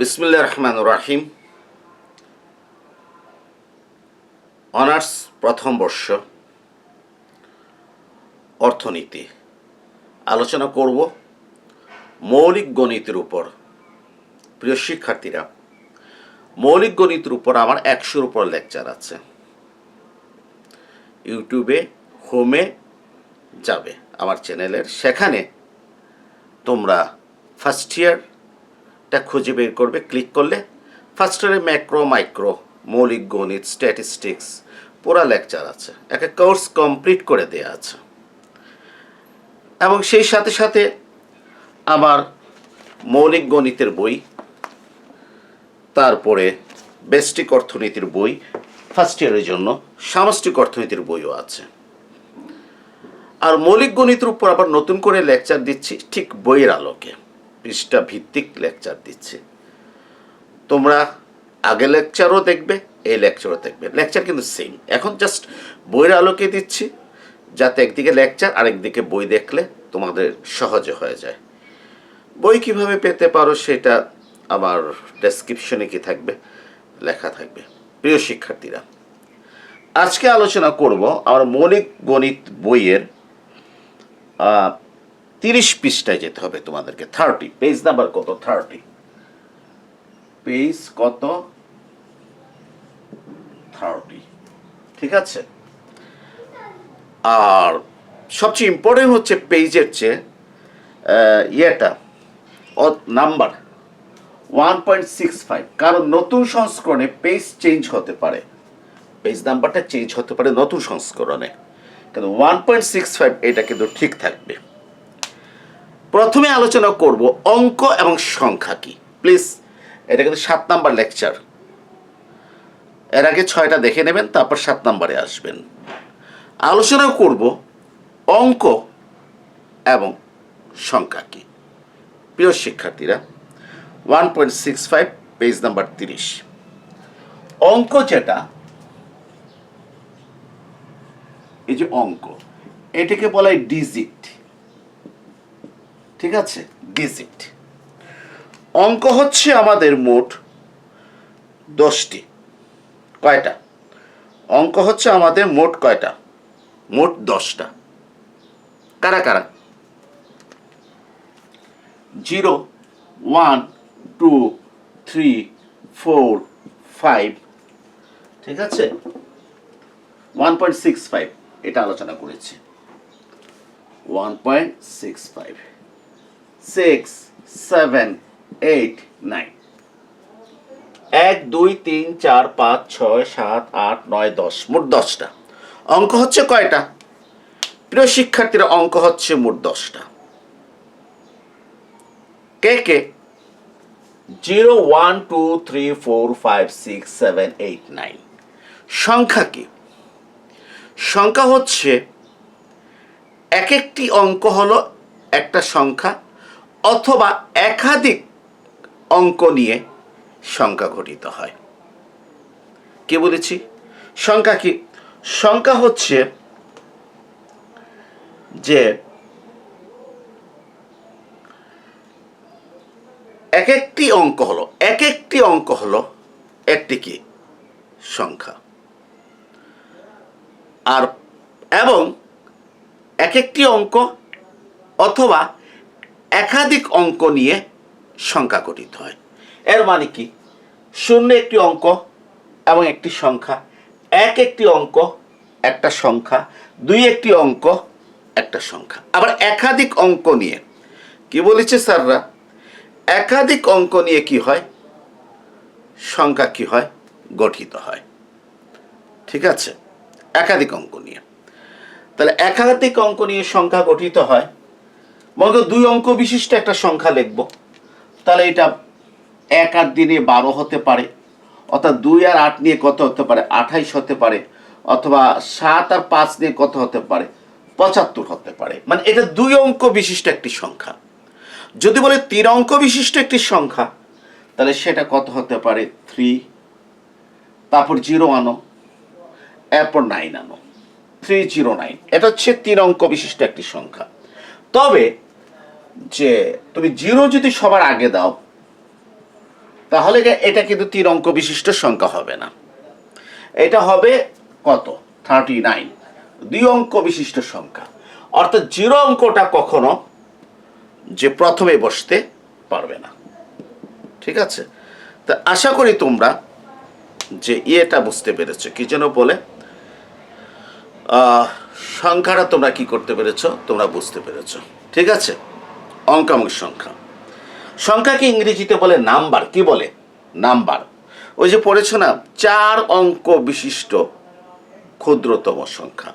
বিসমুল্লাহ রহমান রাহিম। অনার্স প্রথম বর্ষ, অর্থনীতি। আলোচনা করব মৌলিক গণিতের উপর। প্রিয় শিক্ষার্থীরা, মৌলিক গণিতের উপর আমার একশোর উপর লেকচার আছে। ইউটিউবে, হোমে যাবে আমার চ্যানেলের। সেখানে তোমরা ফার্স্ট ইয়ারটা খুঁজে বের করবে ক্লিক করলে ফার্স্ট ইয়ারে ম্যাক্রো মাইক্রো মৌলিক গণিত স্ট্যাটিস্টিক্স পুরা লেকচার আছে। একটা কোর্স কমপ্লিট করে দেওয়া আছে। এবং সেই সাথে সাথে আমার মৌলিক গণিতের বই, তারপরে বেস্টিক অর্থনীতির বই ফার্স্ট ইয়ারের জন্য সামষ্টিক অর্থনীতির বইও আছে। আর মৌলিক গণিতের উপর আবার নতুন করে লেকচার দিচ্ছি ঠিক বইয়ের আলোকে। পৃষ্ঠা ভিত্তিক লেকচার দিচ্ছি। তোমরা আগে লেকচারও দেখবে, এই লেকচারও দেখবে। লেকচার কিন্তু সেম এখন জাস্ট বইয়ের আলোকে দিচ্ছি, যাতে একদিকে লেকচার আরেকদিকে বই দেখলে তোমাদের সহজে হয়ে যায়। বই কীভাবে পেতে পারো সেটা আমার ডেসক্রিপশনে কি থাকবে, লেখা থাকবে। প্রিয় শিক্ষার্থীরা, আজকে আলোচনা করব আমার মৌলিক গণিত বইয়ের তিরিশ পৃষ্ঠায় যেতে হবে তোমাদেরকে থার্টি পেজ নাম্বার কত থার্টি পেজ কত? থার্টি ঠিক আছে? আর সবচেয়ে ইম্পর্টেন্ট হচ্ছে পেজের চেয়ে ইয়েটা number one point six five কারণ নতুন সংস্করণে পেজ চেঞ্জ হতে পারে। পেজ নাম্বারটা চেঞ্জ হতে পারে নতুন সংস্করণে। কিন্তু ওয়ান পয়েন্ট সিক্স ফাইভ এটা কিন্তু ঠিক থাকবে। প্রথমে আলোচনা করব অঙ্ক এবং সংখ্যা কি। প্লিজ, এটা কিন্তু সাত নাম্বার লেকচার। এর আগে ছয়টা দেখে নেবেন, তারপর সাত নাম্বারে আসবেন। আলোচনা করব অঙ্ক এবং সংখ্যা কি। প্রিয় শিক্ষার্থীরা one point six five page number তিরিশ। অঙ্ক যেটা, এই যে অঙ্ক, এটাকে বলা হয় ডিজিট ঠিক আছে? ডিজিট অঙ্ক হচ্ছে আমাদের মোট দশটি। কয়টা? অঙ্ক হচ্ছে আমাদের মোট কয়টা? মোট দশটা। কারা কারা? Zero, one, two, three, four, five. ঠিক আছে? One point six five. এটা আলোচনা করেছি। One point six five. Six seven eight nine এক, দুই, তিন, চার, পাঁচ, ছয়, সাত, আট, নয়, দশ, মোট দশটা। অঙ্ক হচ্ছে কয়টা? প্রিয় শিক্ষার্থীরা, অঙ্ক হচ্ছে মোট দশটা। কে কে? Zero, one, two, three, four, five, six, seven, eight, nine. সংখ্যা কি? সংখ্যা হচ্ছে, এক একটি অঙ্ক হলো একটা সংখ্যা অথবা একাধিক অঙ্ক নিয়ে সংখ্যা গঠিত হয়। কে বলেছি? সংখ্যা কি? সংখ্যা হচ্ছে যে এক একটি অঙ্ক হলো এক একটি অঙ্ক হলো একটি কি? সংখ্যা। আর এবং এক একটি অঙ্ক অথবা একাধিক অঙ্ক নিয়ে সংখ্যা গঠিত হয়। এর মানে কি? শূন্য একটি অঙ্ক এবং একটি সংখ্যা। এক একটি অঙ্ক, একটা সংখ্যা। দুই একটি অঙ্ক, একটা সংখ্যা। আবার একাধিক অঙ্ক নিয়ে। কি বলেছে স্যাররা? একাধিক অঙ্ক নিয়ে কি হয়? সংখ্যা কি হয়? গঠিত হয়। ঠিক আছে? একাধিক অঙ্ক নিয়ে। তাহলে একাধিক অঙ্ক নিয়ে সংখ্যা গঠিত হয়। মনে দুই অঙ্ক বিশিষ্ট একটা সংখ্যা লিখব। তাহলে এটা এক আর দিনে বারো হতে পারে, অর্থাৎ দুই আর আট নিয়ে কত হতে পারে? আঠাইশ হতে পারে, অথবা সাত আর পাঁচ নিয়ে কত হতে পারে? পঁচাত্তর হতে পারে। মানে এটা দুই অঙ্ক বিশিষ্ট একটি সংখ্যা। যদি বলে তিন অঙ্ক বিশিষ্ট একটি সংখ্যা, তাহলে সেটা কত হতে পারে? থ্রি তারপর জিরো আনো, এরপর নাইন আনো। থ্রি জিরো নাইন এটা হচ্ছে তিন অঙ্ক বিশিষ্ট একটি সংখ্যা। তবে যে তুমি জিরো যদি সবার আগে দাও, তাহলে এটা কিন্তু তিন অঙ্ক বিশিষ্ট সংখ্যা হবে না। এটা হবে কত? থার্টি নাইন দুই অঙ্ক বিশিষ্ট সংখ্যা। অর্থাৎ জিরো অঙ্কটা কখনো যে প্রথমে বসতে পারবে না। ঠিক আছে? তা আশা করি তোমরা যে ইয়েটা বুঝতে পেরেছ। কি যেন বলে? সংখ্যাটা তোমরা কি করতে পেরেছ? তোমরা বুঝতে পেরেছ। ঠিক আছে? অঙ্কাঙ্ক সংখ্যা। সংখ্যাকে ইংরেজিতে বলে নাম্বার। কি বলে? নাম্বার। ওই যে পড়েছো না, চার অঙ্ক বিশিষ্ট ক্ষুদ্রতম সংখ্যা।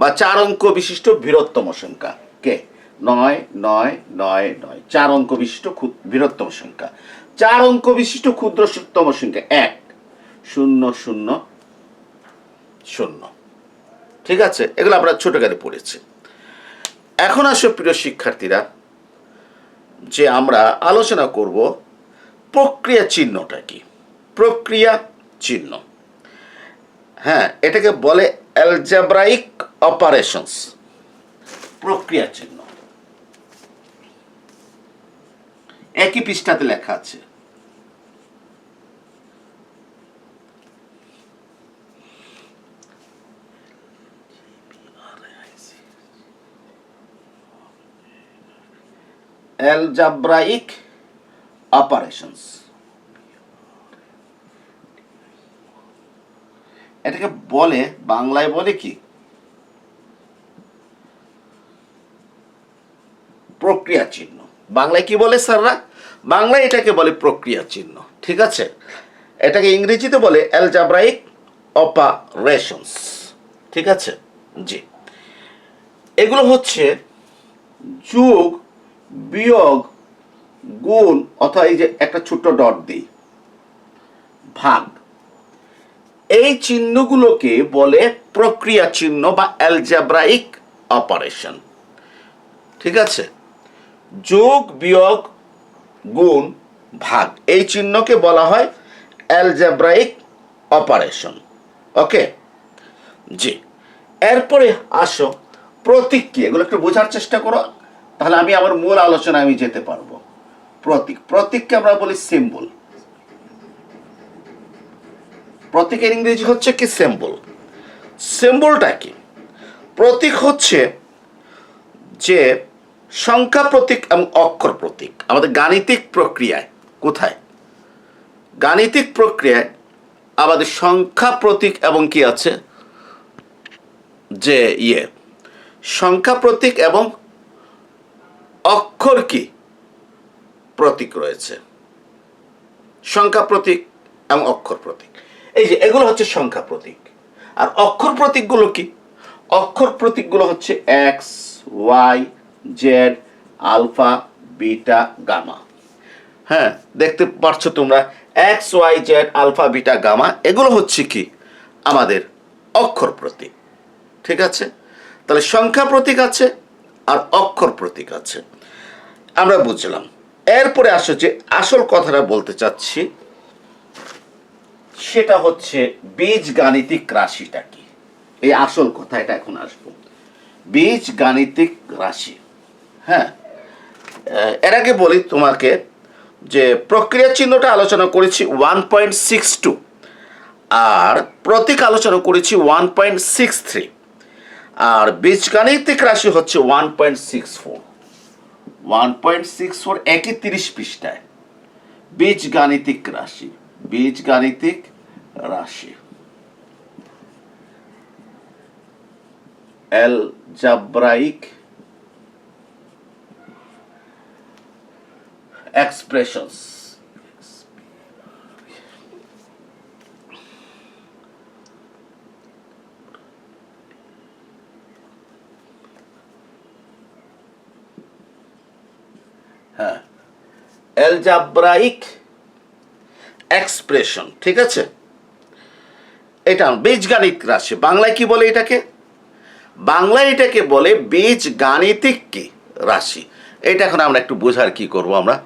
বা চার অঙ্ক বিশিষ্ট বৃহত্তম সংখ্যা। কে? নয় নয় নয় নয়। চার অঙ্ক বিশিষ্ট বৃহত্তম সংখ্যা। চার অঙ্ক বিশিষ্ট ক্ষুদ্রতম সংখ্যা এক। শূন্য শূন্য শূন্য। ঠিক আছে? এগুলো আমরা ছোটকালে পড়েছি। এখন আসো প্রিয় শিক্ষার্থীরা, যে আমরা আলোচনা করব প্রক্রিয়া চিহ্নটা কি? প্রক্রিয়া চিহ্ন। হ্যাঁ এটাকে বলে অ্যালজাব্রাইক অপারেশনস প্রক্রিয়া চিহ্ন। একই পৃষ্ঠাতে লেখা আছে। অ্যালজাব্রাইক অপারেশনস এটাকে বলে, বাংলায় বলে কি? প্রক্রিয়া চিহ্ন। বাংলায় কি বলে স্যাররা? বাংলায় এটাকে বলে প্রক্রিয়া চিহ্ন। ঠিক আছে? এটাকে ইংরেজিতে বলে অ্যালজাব্রাইক অপারেশনস ঠিক আছে? জি। এগুলো হচ্ছে যোগ বিয়োগ গুণ, অথবা এই যে একটা ছোট্ট ডট দিই, ভাগ। এই চিহ্নগুলোকে বলে প্রক্রিয়া চিহ্ন বা অ্যালজাব্রাইক অপারেশন ঠিক আছে? যোগ, বিয়োগ, গুণ, ভাগ। এই চিহ্নকে বলা হয় অ্যালজাব্রাইক অপারেশন ওকে? জি। এরপরে আসো প্রতীক কি এগুলো একটু বোঝার চেষ্টা করো। তাহলে আমি আমার মূল আলোচনায় আমি যেতে পারব। প্রতীক। প্রতীককে আমরা বলি সিম্বল প্রতীকের ইংরেজি হচ্ছে কি সিম্বল সিম্বলটা কি? প্রতীক হচ্ছে যে সংখ্যা প্রতীক এবং অক্ষর প্রতীক। আমাদের গাণিতিক প্রক্রিয়ায় কোথায়? গাণিতিক প্রক্রিয়ায় আমাদের সংখ্যা প্রতীক এবং কি আছে? যে ইয়ে। সংখ্যা প্রতীক এবং অক্ষর কি? প্রতীক রয়েছে। সংখ্যা প্রতীক এবং অক্ষর প্রতীক। এই যে, এগুলো হচ্ছে সংখ্যা প্রতীক। আর অক্ষর প্রতীকগুলো কি? অক্ষর প্রতীকগুলো হচ্ছে X Y Z alpha, beta, gamma. হ্যাঁ দেখতে পাচ্ছ তোমরা X Y Z alpha, beta, gamma, এগুলো হচ্ছে কি? আমাদের অক্ষর প্রতীক। ঠিক আছে? তাহলে সংখ্যা প্রতীক আছে আর অক্ষর প্রতীক আছে। আমরা বুঝলাম। এরপরে আসো যে আসল কথাটা বলতে চাচ্ছি, সেটা হচ্ছে বীজ গাণিতিক রাশিটা কি? এই আসল কথা, এটা এখন আসব। বীজ গাণিতিক রাশি। হ্যাঁ এর আগে বলি তোমাকে যে প্রক্রিয়া চিহ্নটা আলোচনা করেছি ওয়ান পয়েন্ট সিক্স টু আর প্রতীক আলোচনা করেছি ওয়ান পয়েন্ট সিক্স থ্রি আর বীজগাণিতিক রাশি হচ্ছে one point six four one point six four একই তিরিশ পৃষ্ঠায়। বীজগাণিতিক রাশি বীজগাণিতিক রাশি। এল জাব্রাইক expressions হ্যাঁ এলজাব্রাইক এক্সপ্রেশন ঠিক আছে? এটা বীজগাণিত রাশি। বাংলায় কি বলে এটাকে? বাংলায় এটাকে বলে বীজ গাণিতিক কি? রাশি। এটা এখন আমরা একটু বোঝার কি করব আমরা?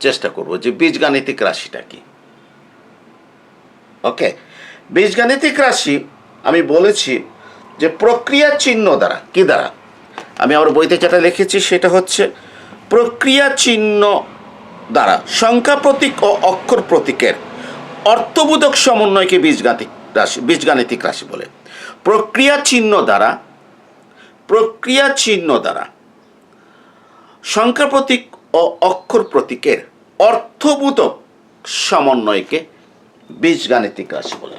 চেষ্টা করব যে বীজগাণিতিক রাশিটা কি? ওকে? বীজগাণিতিক রাশি, আমি বলেছি যে প্রক্রিয়া চিহ্ন দ্বারা, কি দ্বারা? আমি আমার বইতে যেটা লিখেছি সেটা হচ্ছে প্রক্রিয়া চিহ্ন দ্বারা সংখ্যা প্রতীক ও অক্ষর প্রতীকের অর্থবোধক সমন্বয়কে বীজগাণিতিক রাশি বীজগাণিতিক রাশি বলে। প্রক্রিয়া চিহ্ন দ্বারা, প্রক্রিয়া চিহ্ন দ্বারা সংখ্যা প্রতীক ও অক্ষর প্রতীকের অর্থবোধক সমন্বয়কে বীজগাণিতিক রাশি বলে।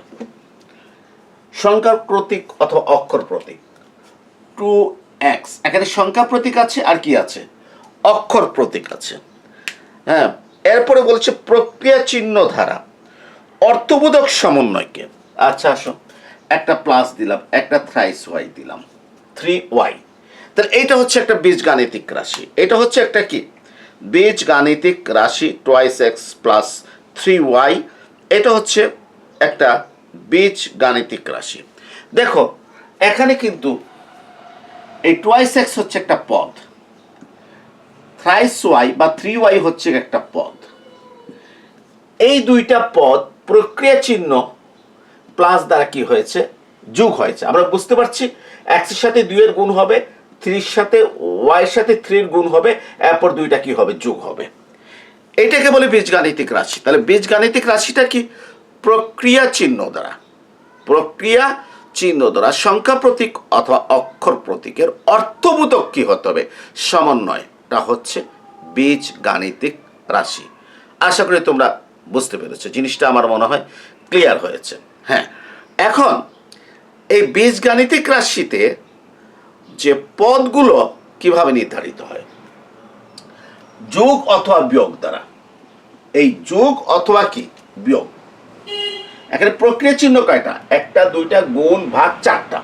সংখ্যার প্রতীক অথবা অক্ষর প্রতীক। Two x. এখানে সংখ্যা প্রতীক আছে আর কি আছে? অক্ষর প্রতীক আছে। হ্যাঁ এরপরে বলছে প্রক্রিয়া চিহ্ন ধারা, অর্থবোধক সমন্বয়কে। আচ্ছা আসো। একটা প্লাস দিলাম, একটা থ্রাইস ওয়াই দিলাম। থ্রি ওয়াই তাহলে এইটা হচ্ছে একটা বীজগাণিতিক রাশি। এটা হচ্ছে একটা কি? বীজগাণিতিক রাশি twice X plus three Y এটা হচ্ছে একটা বীজগাণিতিক রাশি। দেখো, এখানে কিন্তু এই টোয়াইস এক্স হচ্ছে একটা পদ। থ্রাইস ওয়াই বা থ্রি ওয়াই হচ্ছে একটা পদ। এই দুইটা পদ প্রক্রিয়া চিহ্ন প্লাস দ্বারা কি হয়েছে? যুগ হয়েছে। আমরা বুঝতে পারছি এক্সের সাথে দুইয়ের গুণ হবে থ্রির সাথে ওয়াইয়ের সাথে থ্রির গুণ হবে, এরপর দুইটা কি হবে? যোগ হবে। এটাকে বলে বীজগাণিতিক রাশি। তাহলে বীজগাণিতিক রাশিটা কি? প্রক্রিয়া চিহ্ন দ্বারা। প্রক্রিয়া চিহ্ন দ্বারা সংখ্যা প্রতীক অথবা অক্ষর প্রতীকের অর্থবোধক কি হতে হবে? সমন্বয়টা হচ্ছে বীজ গাণিতিক রাশি। আশা করি তোমরা বুঝতে পেরেছ, জিনিসটা আমার মনে হয় ক্লিয়ার হয়েছে। হ্যাঁ এখন এই বীজগাণিতিক রাশিতে যে পদগুলো কীভাবে নির্ধারিত হয়? যোগ অথবা বিয়োগ দ্বারা। এই যোগ অথবা কি? বিয়োগ। এখানে প্রক্রিয়া চিহ্ন কয়টা? একটা, দুইটা, গুণ, ভাগ, চারটা।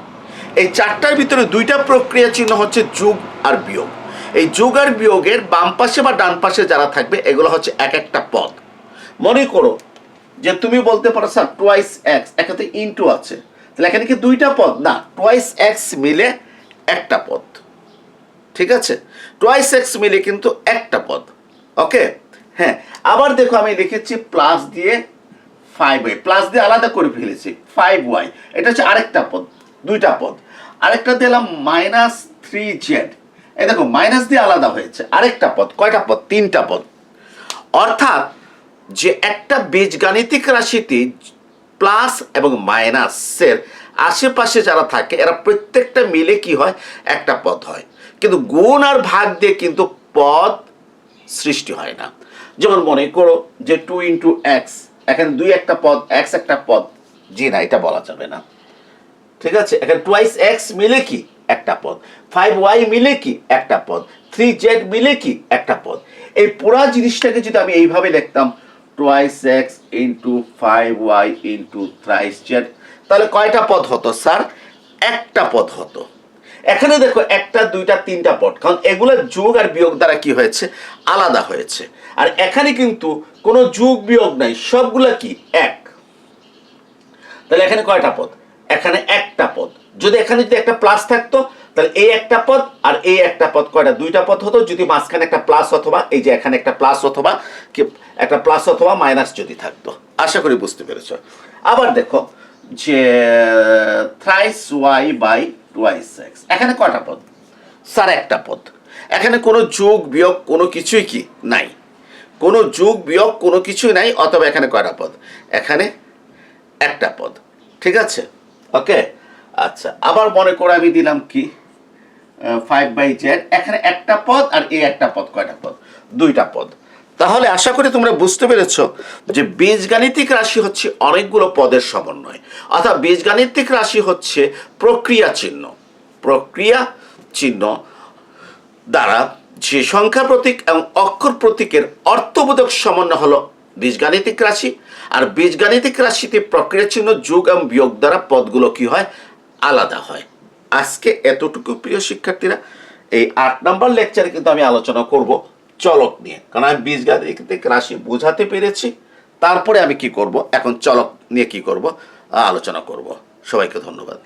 এই চারটার ভিতরে দুইটা প্রক্রিয়া চিহ্ন হচ্ছে যোগ আর বিয়োগ। এই যোগ আর বিয়োগের বাম পাশে বা ডান পাশে যারা থাকবে, এগুলো হচ্ছে এক একটা পদ। মনে করো যে তুমি বলতে পারো, স্যার টোয়াইস এক্স একাতে ইনটু আছে। তাহলে এখানে কি দুইটা পদ? না টোয়াইস এক্স মিলে একটা পদ। ঠিক আছে? টোয়াইস এক্স মিলে কিন্তু একটা পদ। ওকে? হ্যাঁ আবার দেখো আমি লিখেছি প্লাস দিয়ে ফাইভ ওয়াই প্লাস দিয়ে আলাদা করে ফেলেছি ফাইভ ওয়াই এটা হচ্ছে আরেকটা পদ, দুইটা পদ। আরেকটা দিলাম মাইনাস থ্রি জেড এই দেখো মাইনাস দিয়ে আলাদা হয়েছে। আরেকটা পদ, কয়টা পদ? তিনটা পদ। অর্থাৎ যে একটা বীজগাণিতিক রাশিটি প্লাস এবং মাইনাসের আশেপাশে যারা থাকে, এরা প্রত্যেকটা মিলে কি হয়? একটা পদ হয়। কিন্তু গুণ আর ভাগ দিয়ে কিন্তু পদ সৃষ্টি হয় না। যেমন মনে করো যে টু ইন্টু এক্স এখানে দুই একটা পদ এক্স একটা পদ। জি না, এটা বলা যাবে না। ঠিক আছে? এখানে টুয়াইস এক্স মিলে কি? একটা পদ। ফাইভ ওয়াই মিলে কি? একটা পদ। থ্রি জেড মিলে কি? একটা পদ। এই পুরা জিনিসটাকে যদি আমি এইভাবে লিখতাম twice x into five y into thrice z তাহলে কয়টা পদ হতো, স্যার? একটা পদ হতো। এখানে দেখো, একটা, দুইটা, তিনটা পদ। কারণ এগুলো যোগ আর বিয়োগ দ্বারা কি হয়েছে? আলাদা হয়েছে। আর এখানে কিন্তু কোনো যোগ, বিয়োগ নাই। সবগুলা কি? এক। তাহলে এখানে কয়টা পদ? এখানে যদি এখানে যদি একটা প্লাস থাকতো, তাহলে এই একটা পদ আর এই একটা পদ, কয়টা? দুইটা পদ হতো, যদি মাঝখানে একটা প্লাস অথবা, এই যে এখানে একটা প্লাস অথবা, কি, একটা প্লাস অথবা মাইনাস যদি থাকতো। আশা করি বুঝতে পেরেছ। আবার দেখো, যে thrice y by twice x এখানে কয়টা পদ? স্যার, একটা পদ। এখানে কোনো যোগ, বিয়োগ কোনো কিছুই কি? নাই। কোনো যোগ, বিয়োগ কোনো কিছুই নাই, অথবা এখানে কয়টা পদ? এখানে একটা পদ। ঠিক আছে? ওকে আচ্ছা আবার মনে করে আমি দিলাম কি? ফাইভ বাই জেড এখানে একটা পদ আর এই একটা পদ, কয়টা পদ? দুইটা পদ। তাহলে আশা করি তোমরা বুঝতে পেরেছ যে বীজগাণিতিক রাশি হচ্ছে অনেকগুলো পদের সমন্বয়, অর্থাৎ বীজগাণিতিক রাশি হচ্ছে প্রক্রিয়া চিহ্ন। প্রক্রিয়া চিহ্ন দ্বারা যে সংখ্যা প্রতীক এবং অক্ষর প্রতীকের অর্থবোধক সমন্বয় হলো বীজগাণিতিক রাশি, আর বীজগাণিতিক রাশিতে প্রক্রিয়া চিহ্ন যোগ এবং বিয়োগ দ্বারা পদগুলো কি হয়? আলাদা হয়। আজকে এতটুকু প্রিয় শিক্ষার্থীরা, এই আট নম্বর লেকচারে কিন্তু আমি আলোচনা করব চলক নিয়ে। কারণ আমি বীজগাণিতিক রাশি বোঝাতে পেরেছি, তারপরে আমি কি করব, এখন চলক নিয়ে কি করব আলোচনা করব। সবাইকে ধন্যবাদ।